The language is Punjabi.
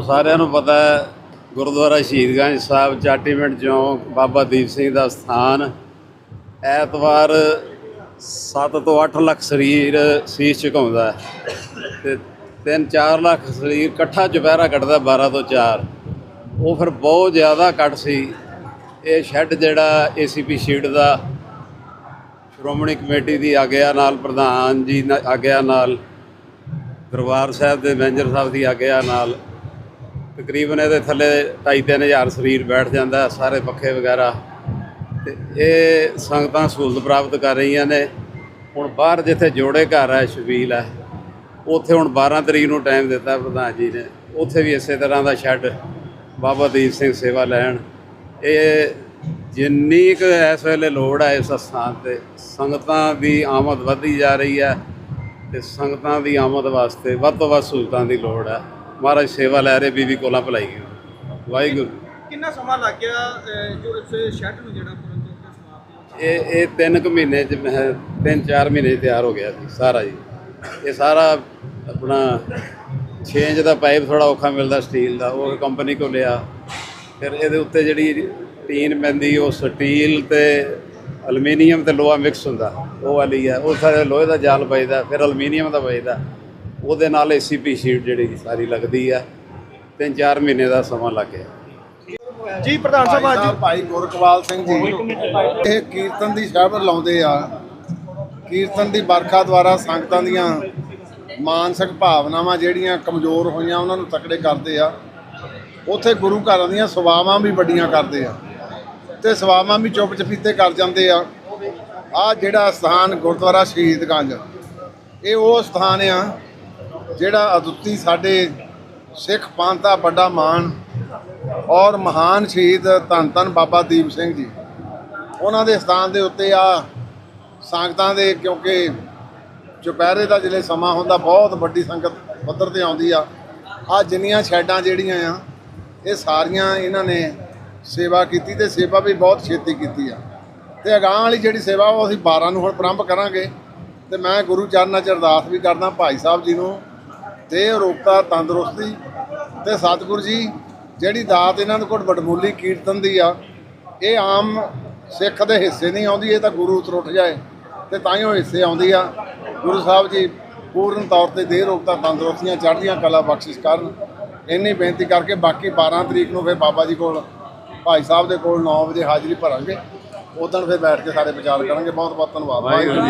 ਤੁਹਾਨੂੰ ਸਾਰਿਆਂ ਨੂੰ ਪਤਾ ਹੈ, ਗੁਰਦੁਆਰਾ ਸ਼ਹੀਦਗੰਜ ਸਾਹਿਬ, ਚਾਟੀਮਿੰਟ ਚੌਂਕ, ਬਾਬਾ ਦੀਪ ਸਿੰਘ ਦਾ ਸਥਾਨ। ਐਤਵਾਰ 7 ਤੋਂ 8 ਲੱਖ ਸਰੀਰ ਸੀਸ ਝੁਕਾਉਂਦਾ ਹੈ ਤੇ 3-4 ਲੱਖ ਸਰੀਰ ਇਕੱਠਾ ਦੁਪਹਿਰਾ ਕੱਢਦਾ 12 ਤੋਂ 4 ਉਹ ਫਿਰ ਬਹੁਤ ਜ਼ਿਆਦਾ ਇਕੱਠ ਸੀ। ਇਹ ਸ਼ੈੱਡ ਜਿਹੜਾ ਏਸੀਪੀ ਸ਼ੀਟ ਦਾ, ਸ਼੍ਰੋਮਣੀ ਕਮੇਟੀ ਦੀ ਆਗਿਆ ਨਾਲ, ਪ੍ਰਧਾਨ ਜੀ ਆਗਿਆ ਨਾਲ, ਦਰਬਾਰ ਸਾਹਿਬ ਦੇ ਮੈਨੇਜਰ ਸਾਹਿਬ ਦੀ ਆਗਿਆ ਨਾਲ ਤਕਰੀਬਨ ਇਹਦੇ ਥੱਲੇ 2.5-3000 ਸਰੀਰ ਬੈਠ ਜਾਂਦਾ, ਸਾਰੇ ਪੱਖੇ ਵਗੈਰਾ। ਤੇ ਇਹ ਸੰਗਤਾਂ ਸਹੂਲਤ ਪ੍ਰਾਪਤ ਕਰ ਰਹੀਆਂ ਨੇ। ਹੁਣ ਬਾਹਰ ਜਿੱਥੇ ਜੋੜੇ ਘਰ ਹੈ, ਸ਼ਬੀਲ ਹੈ, ਉੱਥੇ ਹੁਣ 12 ਤਰੀਕ ਨੂੰ ਟਾਈਮ ਦਿੱਤਾ ਪ੍ਰਧਾਨ ਜੀ ਨੇ। ਉੱਥੇ ਵੀ ਇਸੇ ਤਰ੍ਹਾਂ ਦਾ ਸ਼ੈੱਡ ਬਾਬਾ ਦੀਪ ਸਿੰਘ ਸੇਵਾ ਲੈਣ। ਇਹ ਜਿੰਨੀ ਕੁ ਇਸ ਵੇਲੇ ਲੋੜ ਹੈ ਇਸ ਸਥਾਨ ਤੇ, ਸੰਗਤਾਂ ਦੀ ਆਮਦ ਵਧਦੀ ਜਾ ਰਹੀ ਹੈ ਤੇ ਸੰਗਤਾਂ ਦੀ ਆਮਦ ਵਾਸਤੇ ਵੱਧ ਤੋਂ ਵੱਧ ਸਹੂਲਤਾਂ ਦੀ ਲੋੜ ਹੈ। ਮਹਾਰਾਜ ਸੇਵਾ ਲੈ ਰਹੇ ਬੀਬੀ ਕੋਲਾਂ ਭਲਾਈ ਕਰੋ। ਵਾਹਿਗੁਰੂ। ਕਿੰਨਾ ਸਮਾਂ ਲੱਗ ਗਿਆ ਅਹ, ਜੋ ਇਸ ਸ਼ੈੱਡ ਨੂੰ ਜਿਹੜਾ ਪੂਰਨ ਤੌਰ ਤੇ ਸਮਾਪਤ ਇਹ ਇਹ ਤਿੰਨ ਕੁ ਮਹੀਨੇ ਚ ਮੈਂ ਤਿੰਨ ਚਾਰ ਮਹੀਨੇ 'ਚ ਤਿਆਰ ਹੋ ਗਿਆ ਸੀ ਸਾਰਾ ਜੀ। ਇਹ ਸਾਰਾ ਆਪਣਾ ਚੇਂਜ ਦਾ ਪਾਈਪ ਥੋੜਾ ਔਖਾ ਮਿਲਦਾ ਸਟੀਲ ਦਾ ਉਹ ਕੰਪਨੀ ਕੋ ਲਿਆ। ਫਿਰ ਇਹਦੇ ਉੱਤੇ ਜਿਹੜੀ ਟੀਨ ਪੈਂਦੀ ਉਹ ਸਟੀਲ ਤੇ ਐਲੂਮੀਨੀਅਮ ਤੇ ਲੋਹਾ ਮਿਕਸ ਹੁੰਦਾ ਉਹ ਵਾਲੀ ਹੈ ਉਹ ਸਾਰੇ ਲੋਹੇ ਦਾ ਜਾਲ ਵੱਜਦਾ ਫਿਰ ਐਲੂਮੀਨੀਅਮ ਦਾ ਵੱਜਦਾ। ਉਹਦੇ ਨਾਲ ਏਸੀਪੀ ਸ਼ੀਟ ਜਿਹੜੀ ਸਾਰੀ ਲੱਗਦੀ ਹੈ ਤਿੰਨ ਚਾਰ ਮਹੀਨੇ ਦਾ ਸਮਾਂ ਲੱਗ ਗਿਆ। ਜੀ ਪ੍ਰਧਾਨ ਸਾਹਿਬ ਭਾਈ ਅੱਜ ਭਾਈ ਗੁਰਕਵਾਲ ਸਿੰਘ ਜੀ। ਇਹ ਕੀਰਤਨ ਦੀ ਸ਼ਬਦ ਲਾਉਂਦੇ ਆ। ਕੀਰਤਨ ਦੀ ਬਰਖਾ ਦੁਆਰਾ ਸੰਗਤਾਂ ਦੀਆਂ ਮਾਨਸਿਕ ਭਾਵਨਾਵਾਂ ਜਿਹੜੀਆਂ ਕਮਜ਼ੋਰ ਹੋਈਆਂ ਉਹਨਾਂ ਨੂੰ ਤਕੜੇ ਕਰਦੇ ਆ। ਉੱਥੇ ਗੁਰੂ ਘਰਾਂ ਦੀਆਂ ਸੇਵਾਵਾਂ ਵੀ ਵੱਡੀਆਂ ਕਰਦੇ ਆ। ਤੇ ਸੇਵਾਵਾਂ ਵੀ ਚੁੱਪ ਚਪੀਤੇ ਕਰ ਜਾਂਦੇ ਆ। ਆ ਜਿਹੜਾ ਸਥਾਨ ਗੁਰਦੁਆਰਾ ਸ਼ਹੀਦਗੰਜ ਇਹ ਉਹ ਸਥਾਨ ਆ ਜਿਹੜਾ ਅਦੁੱਤੀ ਸਾਡੇ ਸਿੱਖ ਪੰਥ ਦਾ ਵੱਡਾ ਮਾਣ ਔਰ ਮਹਾਨ ਸ਼ਹੀਦ ਧੰਨ ਧੰਨ ਬਾਬਾ ਦੀਪ ਸਿੰਘ ਜੀ। ਉਹਨਾਂ ਦੇ ਸਥਾਨ ਦੇ ਉੱਤੇ ਆ ਸੰਗਤਾਂ ਦੇ ਕਿਉਂਕਿ ਚੁਪਹਿਰੇ ਦਾ ਜਿਹੜੇ ਸਮਾਂ ਹੁੰਦਾ, ਬਹੁਤ ਵੱਡੀ ਸੰਗਤ ਪੱਧਰ ਤੇ ਆਉਂਦੀ ਆ। ਆ ਜਿੰਨੀਆਂ ਸ਼ੈਡਾਂ ਜਿਹੜੀਆਂ ਆ, ਇਹ ਸਾਰੀਆਂ ਇਹਨਾਂ ਨੇ ਸੇਵਾ ਕੀਤੀ ਤੇ ਸੇਵਾ ਵੀ ਬਹੁਤ ਛੇਤੀ ਕੀਤੀ ਆ। ਤੇ ਅਗਾਂਹ ਵਾਲੀ ਜਿਹੜੀ ਸੇਵਾ ਉਹ ਅਸੀਂ 12 ਨੂੰ ਹੁਣ ਪ੍ਰਾਰੰਭ ਕਰਾਂਗੇ। ਤੇ ਮੈਂ ਗੁਰੂ ਚਰਨਾਂ 'ਚ ਅਰਦਾਸ ਵੀ ਕਰਦਾ, ਭਾਈ ਸਾਹਿਬ ਜੀ ਨੂੰ ਤੇ ਰੋਗਤਾ ਤੰਦਰੁਸਤੀ ਤੇ ਸਤਿਗੁਰੂ ਜੀ, ਜਿਹੜੀ ਦਾਤ ਇਹਨਾਂ ਦੇ ਕੋਲ ਵਡਮੁੱਲੀ ਕੀਰਤਨ ਦੀ ਆ, ਇਹ ਆਮ ਸਿੱਖ ਦੇ ਹਿੱਸੇ ਨਹੀਂ ਆਉਂਦੀ, ਇਹ ਤਾਂ ਗੁਰੂ ਉਤਰ ਉੱਠ ਜਾਏ ਤੇ ਤਾਂ ਹੀ ਉਹ ਹਿੱਸੇ ਆਉਂਦੀ ਆ। ਗੁਰੂ ਸਾਹਿਬ ਜੀ ਪੂਰਨ ਤੌਰ ਤੇ ਦੇਹ ਰੋਗਤਾ ਤੰਦਰੁਸਤੀਆਂ ਚੜ੍ਹਦੀਆਂ ਕਲਾ ਬਖਸ਼ਿਸ਼ ਕਰਨ। ਇੰਨੀ ਬੇਨਤੀ ਕਰਕੇ ਬਾਕੀ 12 ਤਰੀਕ ਨੂੰ ਫਿਰ ਬਾਬਾ ਜੀ ਕੋਲ, ਭਾਈ ਸਾਹਿਬ ਦੇ ਕੋਲ 9 ਵਜੇ ਹਾਜ਼ਰੀ ਭਰਾਂਗੇ। ਉਦੋਂ ਫਿਰ ਬੈਠ ਕੇ ਸਾਰੇ ਵਿਚਾਰ ਕਰਾਂਗੇ। ਬਹੁਤ ਬਹੁਤ ਧੰਨਵਾਦ। ਵਾਹਿਗੁਰੂ